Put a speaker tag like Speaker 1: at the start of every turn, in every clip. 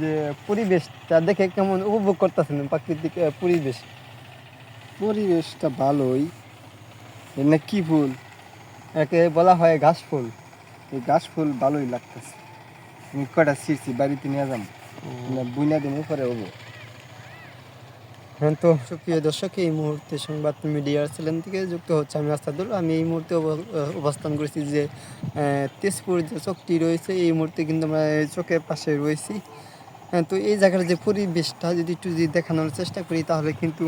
Speaker 1: যে পরিবেশটা দেখে কেমন উপভোগ করতেছেন প্রাকৃতিক পরিবেশ?
Speaker 2: পরিবেশটা ভালোই। না কি ফুল?
Speaker 1: একে বলা হয় ঘাস ফুল।
Speaker 2: এই গাছ ফুল ভালোই লাগতেছে। আমি কটা ছিঁড়ছি বাড়িতে নিয়ে যাম। না বুইনা দিন পরে হব।
Speaker 1: হ্যাঁ তো। সুপ্রিয় দর্শক এই মুহূর্তে সংবাদ মিডিয়ার চ্যানেল থেকে যুক্ত হচ্ছে আমি আস্তাদুল। আমি এই মুহূর্তে অব- অবস্থান করেছি যে তেজপুর যে চকটি রয়েছে এই মুহূর্তে কিন্তু আমরা চোখের পাশে রয়েছি। হ্যাঁ, তো এই জায়গার যে পরিবেশটা যদি একটু যদি দেখানোর চেষ্টা করি তাহলে কিন্তু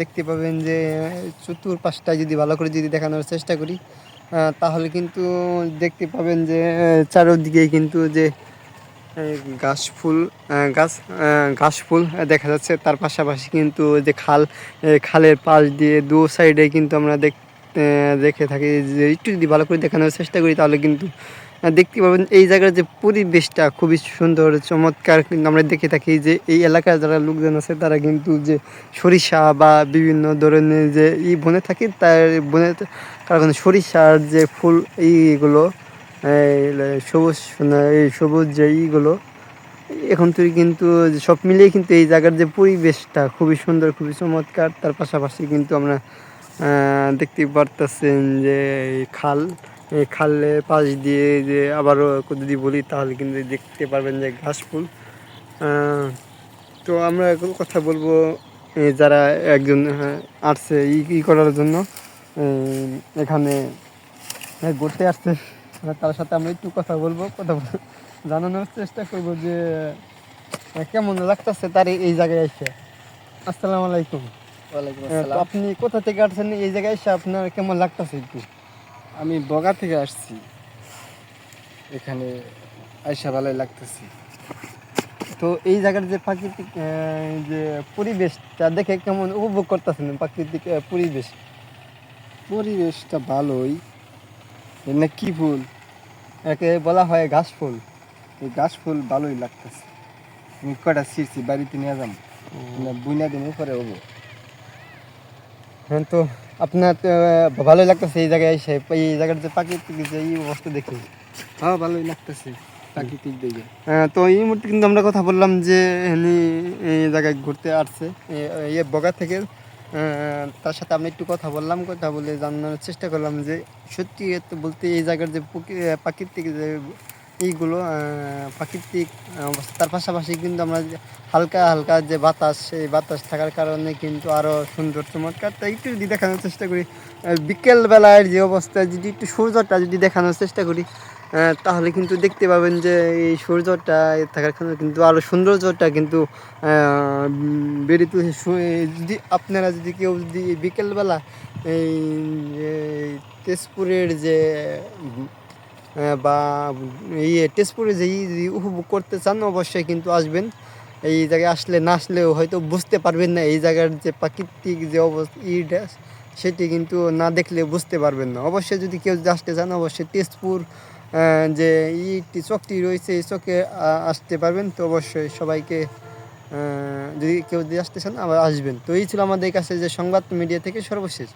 Speaker 1: দেখতে পাবেন যে চতুর্পাশটা যদি ভালো করে যদি দেখানোর চেষ্টা করি তাহলে কিন্তু দেখতে পাবেন যে চারোদিকে কিন্তু যে ঘাস ফুল গাছ ঘাস ফুল দেখা যাচ্ছে। তার পাশাপাশি কিন্তু যে খাল খালের পাশ দিয়ে দু সাইডে কিন্তু আমরা দেখ দেখে থাকি যে একটু যদি ভালো করে দেখানোর চেষ্টা করি তাহলে কিন্তু দেখতে পাবেন, এই জায়গার যে পরিবেশটা খুবই সুন্দর, চমৎকার। কিন্তু আমরা দেখে থাকি যে এই এলাকার যারা লোকজন আছে, তারা কিন্তু যে সরিষা বা বিভিন্ন ধরনের যে ই বনে থাকে, তার বনে কারণ সরিষার যে ফুল এইগুলো সবুজ, এই সবুজ যে ইগুলো এখন তুই কিন্তু সব মিলিয়ে কিন্তু এই জায়গার যে পরিবেশটা খুবই সুন্দর, খুবই চমৎকার। তার পাশাপাশি কিন্তু আমরা দেখতে পারতেছেন যে এই খাল পাশ দিয়ে যে আবারও যদি বলি তাহলে কিন্তু দেখতে পারবেন যে ঘাস ফুল। তো আমরা এখন কথা বলব যারা একজন আসছে ই ই করার জন্য এখানে ঘুরতে আসছে। তার সাথে আমরা একটু কথা বলব কথা জানানোর চেষ্টা করব যে কেমন লাগতেছে তার এই- জায়গায় এসে। আসসালামু আলাইকুম। আপনি কোথা থেকে আসছেন? এই জায়গায় এসে আপনার কেমন লাগতেছে একটু?
Speaker 2: আমি বগা থেকে আসছি। এখানে আয়সা ভালোই লাগতেছি।
Speaker 1: তো এই জায়গার যে প্রাকৃতিক যে পরিবেশটা দেখে কেমন উপভোগ করতেছেন প্রাকৃতিক পরিবেশ?
Speaker 2: পরিবেশটা ভালোই। না কি ফুল?
Speaker 1: একে বলা হয় ঘাস ফুল।
Speaker 2: এই গাছ ফুল ভালোই লাগতেছে। আমি কটা ছিঁড়ছি বাড়িতে নিয়ে যাম। না বুইনা দিন পরে হব।
Speaker 1: হ্যাঁ তো আপনার তো, ভালোই লাগতেছে এই জায়গায় এসে এই জায়গার যে প্রাকৃতিক যে এই অবস্থা দেখে।
Speaker 2: হ্যাঁ ভালোই লাগতেছে প্রাকৃতিক দিকে।
Speaker 1: আহ, তো এই মুহূর্তে কিন্তু আমরা কথা বললাম যে ইনি এই জায়গায় ঘুরতে আসছে। ইয়ে বগা থেকে তার সাথে আমি একটু কথা বললাম কথা বলে জানানোর চেষ্টা করলাম যে সত্যি বলতে এই জায়গার যে প্রাকৃতিক যে এইগুলো প্রাকৃতিক তার পাশাপাশি কিন্তু আমরা হালকা হালকা যে বাতাস সেই বাতাস থাকার কারণে কিন্তু আরও সুন্দর চমৎকার। তাই একটু যদি দেখানোর চেষ্টা করি আহ, বিকেল বেলার যে অবস্থা যদি একটু সূর্যটা যদি দেখানোর চেষ্টা করি তাহলে কিন্তু দেখতে পাবেন যে এই সূর্যটা থাকার কারণে কিন্তু আরও সৌন্দর্যটা কিন্তু বেড়ে তুলছে। যদি আপনারা যদি কেউ যদি বিকেলবেলা এই তেজপুরের যে বা ইয়ে তেজপুরে যে ই যদি উপভোগ করতে চান, অবশ্যই কিন্তু আসবেন। এই জায়গায় আসলে না আসলেও হয়তো বুঝতে পারবেন না, এই জায়গার যে প্রাকৃতিক যে অবস্থা, ইটা, সেটি কিন্তু না দেখলে বুঝতে পারবেন না। অবশ্যই যদি কেউ আসতে চান, অবশ্যই তেজপুর যে ইটি চকটি রয়েছে, এই চকে আসতে পারবেন। তো অবশ্যই সবাইকে যদি কেউ যদি আসতে চান, আবার আসবেন। তো এই ছিল আমাদের কাছে যে সংবাদ মিডিয়া থেকে সর্বশেষ।